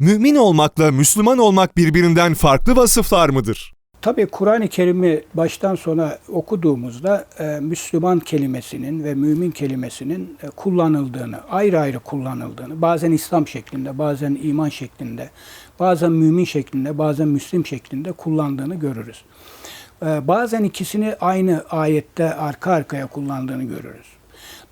Mümin olmakla Müslüman olmak birbirinden farklı vasıflar mıdır? Tabii Kur'an-ı Kerim'i baştan sona okuduğumuzda e, Müslüman kelimesinin ve mümin kelimesinin e, kullanıldığını, ayrı ayrı kullanıldığını, bazen İslam şeklinde, bazen iman şeklinde, bazen mümin şeklinde, bazen Müslim şeklinde kullandığını görürüz. E, bazen ikisini aynı ayette arka arkaya kullandığını görürüz.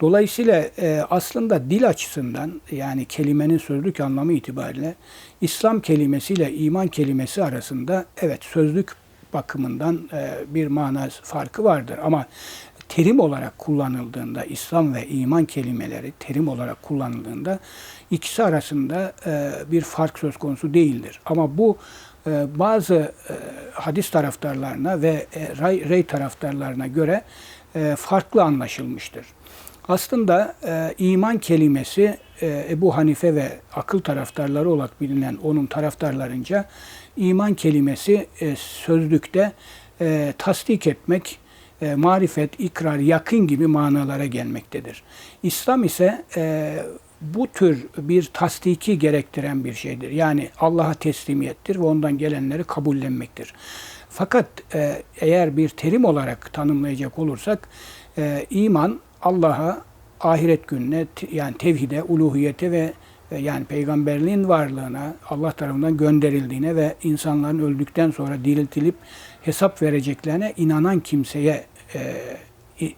Dolayısıyla e, aslında dil açısından yani kelimenin sözlük anlamı itibariyle İslam kelimesiyle iman kelimesi arasında evet sözlük bakımından e, bir mana farkı vardır ama terim olarak kullanıldığında İslam ve iman kelimeleri terim olarak kullanıldığında ikisi arasında e, bir fark söz konusu değildir. Ama bu e, bazı e, hadis taraftarlarına ve e, rey, taraftarlarına göre e, farklı anlaşılmıştır. Aslında e, iman kelimesi e, Ebu Hanife ve akıl taraftarları olarak bilinen onun taraftarlarınca iman kelimesi e, sözlükte e, tasdik etmek, e, marifet, ikrar, yakın gibi manalara gelmektedir. İslam ise e, bu tür bir tasdiki gerektiren bir şeydir. Yani Allah'a teslimiyettir ve ondan gelenleri kabullenmektir. Fakat e, eğer bir terim olarak tanımlayacak olursak e, iman Allah'a, ahiret gününe yani tevhide, uluhiyete ve e, yani peygamberliğin varlığına, Allah tarafından gönderildiğine ve insanların öldükten sonra diriltilip hesap vereceklerine inanan kimseye e,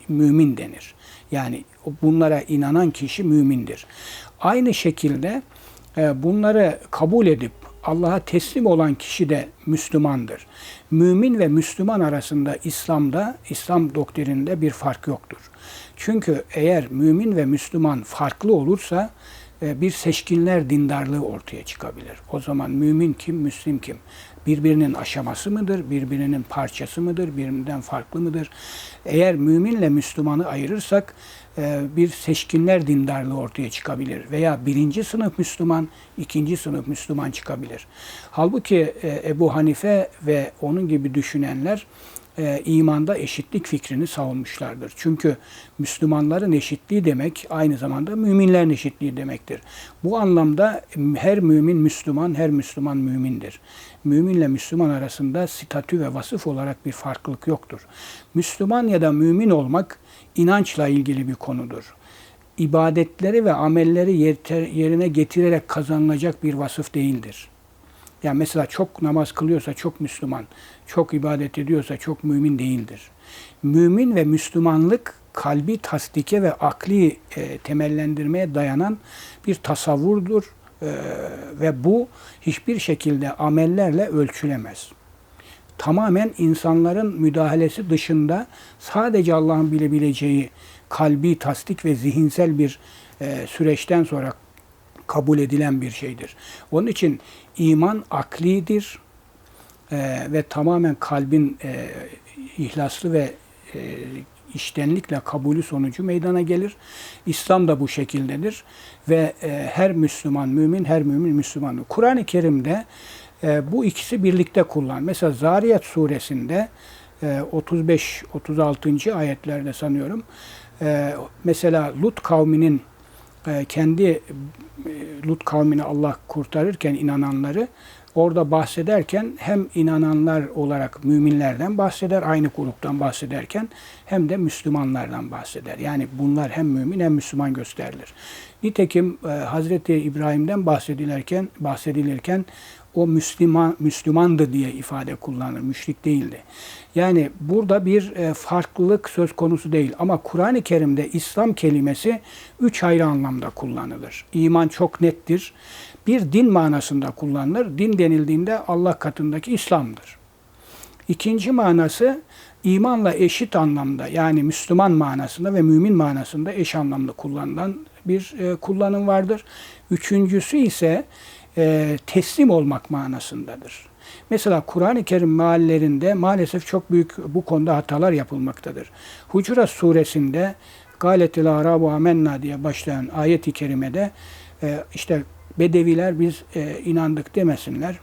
mümin denir. Yani bunlara inanan kişi mümindir. Aynı şekilde e, bunları kabul edip Allah'a teslim olan kişi de Müslümandır. Mümin ve Müslüman arasında İslam'da, İslam doktrininde bir fark yoktur. Çünkü eğer mümin ve Müslüman farklı olursa e, bir seçkinler dindarlığı ortaya çıkabilir. O zaman mümin kim, Müslim kim? Birbirinin aşaması mıdır, birbirinin parçası mıdır, birbirinden farklı mıdır? Eğer müminle Müslümanı ayırırsak e, bir seçkinler dindarlığı ortaya çıkabilir. Veya birinci sınıf Müslüman, ikinci sınıf Müslüman çıkabilir. Halbuki e, Ebu Hanife ve onun gibi düşünenler e, imanda eşitlik fikrini savunmuşlardır. Çünkü Müslümanların eşitliği demek aynı zamanda müminlerin eşitliği demektir. Bu anlamda her mümin Müslüman, her Müslüman mümindir. Müminle Müslüman arasında statü ve vasıf olarak bir farklılık yoktur. Müslüman ya da mümin olmak inançla ilgili bir konudur. İbadetleri ve amelleri yerine getirerek kazanılacak bir vasıf değildir. Yani mesela çok namaz kılıyorsa çok Müslüman, çok ibadet ediyorsa çok mümin değildir. Mümin ve Müslümanlık kalbi tasdike ve akli e, temellendirmeye dayanan bir tasavvurdur e, ve bu hiçbir şekilde amellerle ölçülemez. Tamamen insanların müdahalesi dışında sadece Allah'ın bilebileceği kalbi tasdik ve zihinsel bir e, süreçten sonra kabul edilen bir şeydir. Onun için iman aklidir e, ve tamamen kalbin e, ihlaslı ve e, iştenlikle kabulü sonucu meydana gelir. İslam da bu şekildedir ve e, her Müslüman mümin, her mümin Müslüman. Kur'an-ı Kerim'de e, bu ikisi birlikte kullan. Mesela Zariyat suresinde e, 35-36. ayetlerde sanıyorum. E, mesela Lut kavminin kendi e, Lut kavmini Allah kurtarırken inananları orada bahsederken hem inananlar olarak müminlerden bahseder, aynı gruptan bahsederken hem de Müslümanlardan bahseder. Yani bunlar hem mümin hem Müslüman gösterilir. Nitekim e, Hazreti İbrahim'den bahsedilirken bahsedilirken o Müslüman Müslümandı diye ifade kullanılır. Müşrik değildi. Yani burada bir e, farklılık söz konusu değil. Ama Kur'an-ı Kerim'de İslam kelimesi üç ayrı anlamda kullanılır. İman çok nettir. Bir din manasında kullanılır. Din denildiğinde Allah katındaki İslam'dır. İkinci manası imanla eşit anlamda yani Müslüman manasında ve mümin manasında eş anlamda kullanılan bir e, kullanım vardır. Üçüncüsü ise e, teslim olmak manasındadır. Mesela Kur'an-ı Kerim meallerinde maalesef çok büyük bu konuda hatalar yapılmaktadır. Hucurat suresinde Galetil Arabu amenna diye başlayan ayet-i kerimede e, işte Bedeviler biz e, inandık demesinler.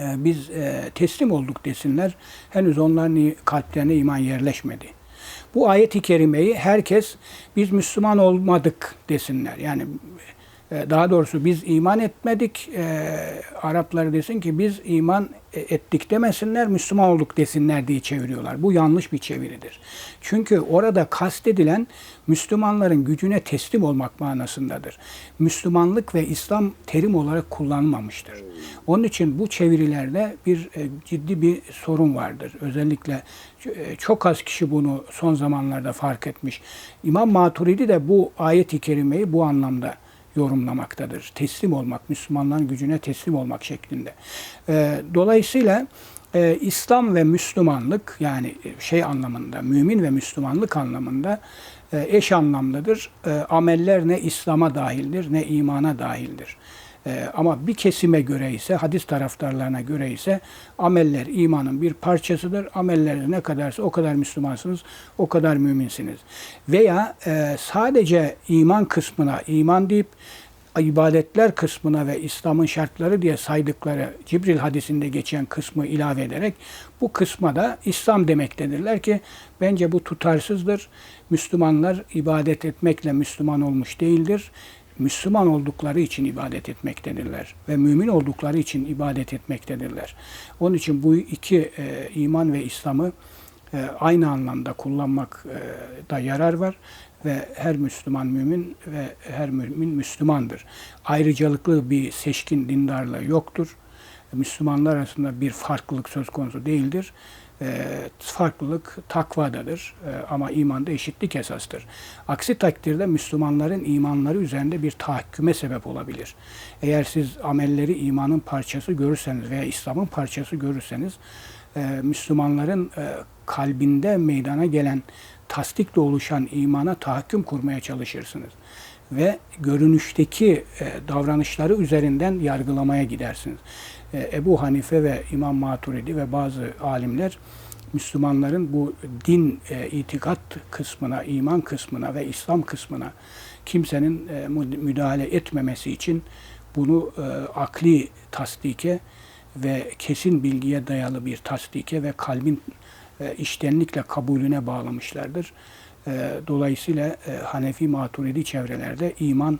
E, biz e, teslim olduk desinler. Henüz onların kalplerine iman yerleşmedi. Bu ayet-i kerimeyi herkes biz Müslüman olmadık desinler. Yani Daha doğrusu biz iman etmedik. E, Arapları desin ki biz iman e, ettik demesinler, Müslüman olduk desinler diye çeviriyorlar. Bu yanlış bir çeviridir. Çünkü orada kastedilen Müslümanların gücüne teslim olmak manasındadır. Müslümanlık ve İslam terim olarak kullanılmamıştır. Onun için bu çevirilerde bir e, ciddi bir sorun vardır. Özellikle e, çok az kişi bunu son zamanlarda fark etmiş. İmam Maturidi de bu ayet-i kerimeyi bu anlamda yorumlamaktadır. Teslim olmak, Müslümanların gücüne teslim olmak şeklinde. Ee, dolayısıyla e, İslam ve Müslümanlık yani şey anlamında, mümin ve Müslümanlık anlamında e, eş anlamlıdır. E, ameller ne İslam'a dahildir ne imana dahildir. E, ama bir kesime göre ise, hadis taraftarlarına göre ise ameller imanın bir parçasıdır. Ameller ne kadarsa o kadar Müslümansınız, o kadar müminsiniz. Veya e, sadece iman kısmına iman deyip ibadetler kısmına ve İslam'ın şartları diye saydıkları Cibril hadisinde geçen kısmı ilave ederek bu kısma da İslam demektedirler ki bence bu tutarsızdır. Müslümanlar ibadet etmekle Müslüman olmuş değildir. Müslüman oldukları için ibadet etmektedirler ve mümin oldukları için ibadet etmektedirler. Onun için bu iki e, iman ve İslam'ı e, aynı anlamda kullanmak e, da yarar var ve her Müslüman mümin ve her mümin Müslümandır. Ayrıcalıklı bir seçkin dindarlığı yoktur. Müslümanlar arasında bir farklılık söz konusu değildir. E, farklılık takvadadır E, ama imanda eşitlik esastır. Aksi takdirde Müslümanların imanları üzerinde bir tahakküme sebep olabilir. Eğer siz amelleri imanın parçası görürseniz veya İslam'ın parçası görürseniz e, Müslümanların e, kalbinde meydana gelen tasdikle oluşan imana tahakküm kurmaya çalışırsınız. Ve görünüşteki e, davranışları üzerinden yargılamaya gidersiniz. E, Ebu Hanife ve İmam Maturidi ve bazı alimler Müslümanların bu din, e, itikat kısmına, iman kısmına ve İslam kısmına kimsenin e, müdahale etmemesi için bunu e, akli tasdike ve kesin bilgiye dayalı bir tasdike ve kalbin e, iştenlikle kabulüne bağlamışlardır. E, dolayısıyla e, Hanefi Maturidi çevrelerde iman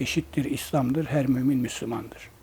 eşittir İslam'dır, her mümin Müslümandır.